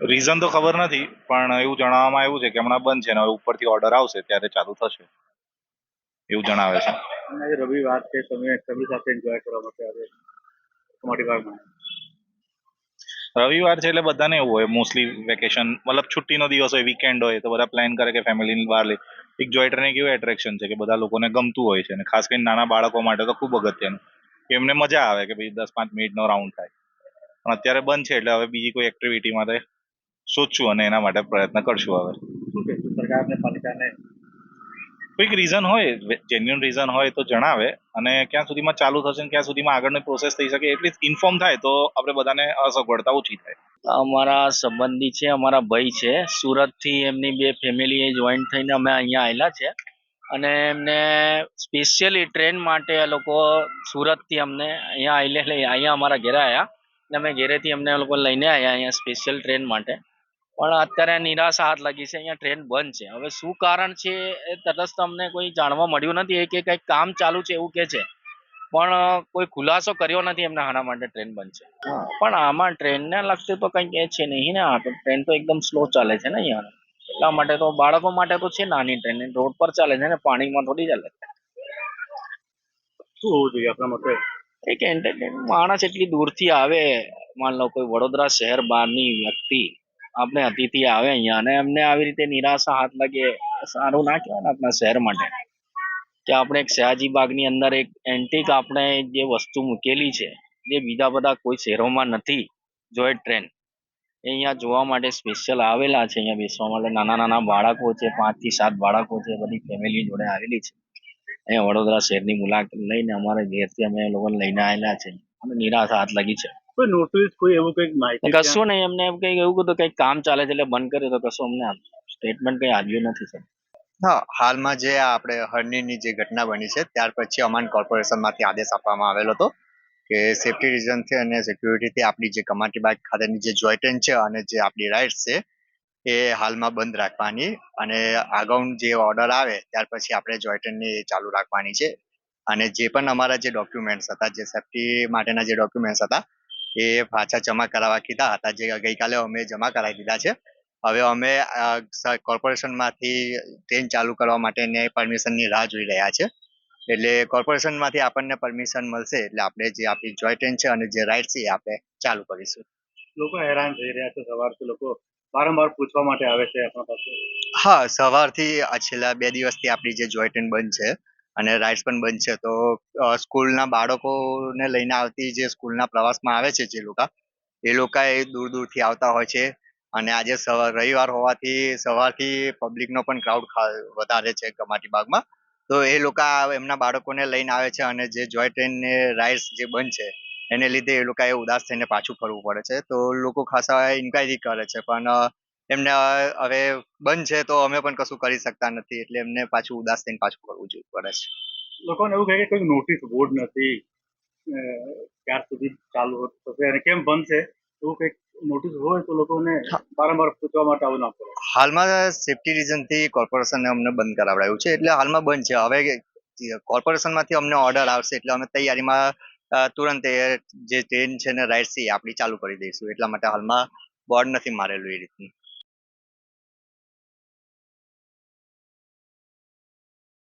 Reason તો ખબર નથી પણ એવું જણાવવામાં આવ્યું છે કે હમણાં બંધ છે અને હવે ઉપરથી ઓર્ડર આવશે ત્યારે ચાલુ થશે. એવું જણાવે છે. આજે રવિવાર છે તમે ફેમિલી સાથે એન્જોય કરવા માટે આવે તમારી બાગમાં રવિવાર છે એટલે બધાને એવું હોય મોસ્ટલી વેકેશન મતલબ છુટ્ટીનો દિવસ હોય વીકેન્ડ હોય તો બધા પ્લાન કરે કે ફેમિલીની બહાર લે એક જોય ટ્રેન એક એવું એટ્રેક્શન છે કે બધા લોકોને ગમતું હોય છે અને ખાસ કરીને નાના બાળકો માટે તો ખૂબ અગત્યનું. કે એમને મજા આવે કે ભાઈ દસ પાંચ મિનિટનો રાઉન્ડ થાય. પણ અત્યારે બંધ છે એટલે હવે બીજી કોઈ એક્ટિવિટી માટે શોધશું અને એના માટે પ્રયત્ન કરશું હવે. સરકારને પાલિકાને કોઈક રીઝન હોય જેન્યુન રીઝન હોય તો જણાવે અને ક્યાં સુધીમાં ચાલુ થશે ને ક્યાં સુધીમાં આગળની પ્રોસેસ થઈ શકે એટલી ઇન્ફોર્મ થાય તો આપણે બધાને અસગવડતા ઓછી થાય. અમારા સંબંધી છે અમારા ભાઈ છે સુરતથી એમની બે ફેમિલી જોઈન્ટ થઈને અમે અહીંયા આવેલા છે અને એમને સ્પેશિયલી ટ્રેન માટે આ લોકો સુરતથી અમને અહીંયા આવેલે અહીંયા અમારા ઘરે આવ્યા અને અમે ઘરેથી અમને લોકો લઈને આવ્યા અહીંયા સ્પેશિયલ ટ્રેન માટે. પણ અત્યારે નિરાશા હાથ લાગી છે અહીંયા ટ્રેન બંધ છે. હવે શું કારણ છે એ તટસ્થ અમને કોઈ જાણવા મળ્યું નથી. એ કે કંઈક કામ ચાલુ છે એવું કે છે. પણ કોઈ ખુલાસો કર્યો નથી એમને આના માટે ટ્રેન બંધ છે. પણ આમાં ટ્રેનને લગતું તો કંઈક એ છે નહીં ને આ તો ટ્રેન તો એકદમ સ્લો ચાલે છે ને અહીંયા. એટલા માટે તો બાળકો માટે તો છે નાની ટ્રેન રોડ પર ચાલે છે ને પાણીમાં થોડી ચાલે છે શું હોવું જોઈએ આપણા મતે એક entertainment માણસ એટલી દૂરથી આવે. માન લો કોઈ વડોદરા શહેર બહારની વ્યક્તિ આપણે અતિથિ આવે અહીંયા અને એમને આવી રીતે નિરાશા હાથ લાગે, સારું ના કહેવાય આપણા શહેર માટે. કે આપણે એક સયાજી બાગની અંદર એક એન્ટિક આપણે જે વસ્તુ મૂકેલી છે, જે બીજા બધા કોઈ શહેરોમાં નથી, જોય ટ્રેન એ અહીંયા જોવા માટે સ્પેશિયલ આવેલા છે, અહીંયા બેસવા માટે. નાના નાના બાળકો છે, પાંચથી સાત બાળકો છે, બધી ફેમિલી જોડે આવેલી છે. અહીંયા વડોદરા શહેરની મુલાકાત લઈને અમારે ઘેરથી અમે એ લોકો લઈને આવેલા છે. અને નિરાશા હાથ લાગી છે. કોઈ નોટિસ કોઈ એવું કંઈક માહિતી કશું નહીં અમને એમ કંઈક એવું કીધું કંઈક કામ ચાલે છે એટલે બંધ કર્યું તો કશું અમને સ્ટેટમેન્ટ કંઈ આવ્યું નથી સર. હા હાલમાં જે આપણે હરણીની જે ઘટના બની છે ત્યાર પછી અમાન કોર્પોરેશનમાંથી આદેશ આપવામાં આવેલો હતો કે સેફટી રીઝનથી અને સિક્યુરિટીથી આપણી જે કમાટી બાગ ખાતેની જે જોઈન્ટ છે અને જે આપણી રાઇડ્સ છે એ હાલમાં બંધ રાખવાની અને અગાઉ જે ઓર્ડર આવે ત્યાર પછી આપણે જોય ચાલુ રાખવાની છે. અને જે પણ અમારા જે ડોક્યુમેન્ટ્સ હતા જે સેફટી માટેના જે ડોક્યુમેન્ટ્સ હતા એ પાછા જમા કરાવવા કીધા હતા. જે ગઈકાલે અમે જમા કરાવી દીધા છે. હવે અમે કોર્પોરેશનમાંથી ટ્રેન ચાલુ કરવા માટેની પરમિશનની રાહ જોઈ રહ્યા છે. એટલે કોર્પોરેશનમાંથી આપણને પરમિશન મળશે એટલે આપણે જે આપણી જોય ટ્રેન છે અને જે રાઇડ છે એ આપણે ચાલુ કરીશું. લોકો હેરાન થઈ રહ્યા છે. સવારથી લોકો વારંવાર પૂછવા માટે આવે છે આપણા પાસે. હા સવારથી આ છેલ્લા બે દિવસથી આપણી જે જોય ટ્રેન બંધ છે અને રાઇડ્સ પણ બંધ છે. તો સ્કૂલના બાળકોને લઈને આવતી જે સ્કૂલના પ્રવાસમાં આવે છે જે લોકો, એ લોકો એ દૂર દૂરથી આવતા હોય છે. અને આજે સવાર, રવિવાર હોવાથી સવારથી પબ્લિકનો પણ ક્રાઉડ વધારે છે કમાટી બાગમાં. તો એ લોકો એમના બાળકોને લઈને આવે છે અને જે જોય ટ્રેનને રાઇડ્સ જે બંધ છે, એને લીધે એ લોકોએ ઉદાસ થઈને પાછું ફરવું પડે છે. તો લોકો ખાસા ઇન્ક્વાયરી કરે છે. પણ એમને હવે બંધ છે તો અમે પણ કશું કરી શકતા નથી એટલે એમને પાછું ઉદાસ થઈને પાછું કરવું જોઈએ પડે છે. લોકોને એવું કહે કે કોઈ નોટિસ બોર્ડ નથી ત્યાર સુધી ચાલુ થશે અને કેમ બંધ છે? એવું કંઈક નોટિસ હોય તો લોકોને વારંવાર પૂછવા માટે આવું ના પડે. હાલમાં સેફટી રીઝનથી કોર્પોરેશનને અમને બંધ કરાવડાવ્યું છે એટલે હાલમાં બંધ છે. હવે કોર્પોરેશનમાંથી અમને ઓર્ડર આવશે એટલે અમે તૈયારીમાં તુરંત જે ટ્રેન છે ને રાઇડ સી એ આપણી ચાલુ કરી દઈશું. એટલા માટે હાલમાં બોર્ડ નથી મારેલું એ રીતનું.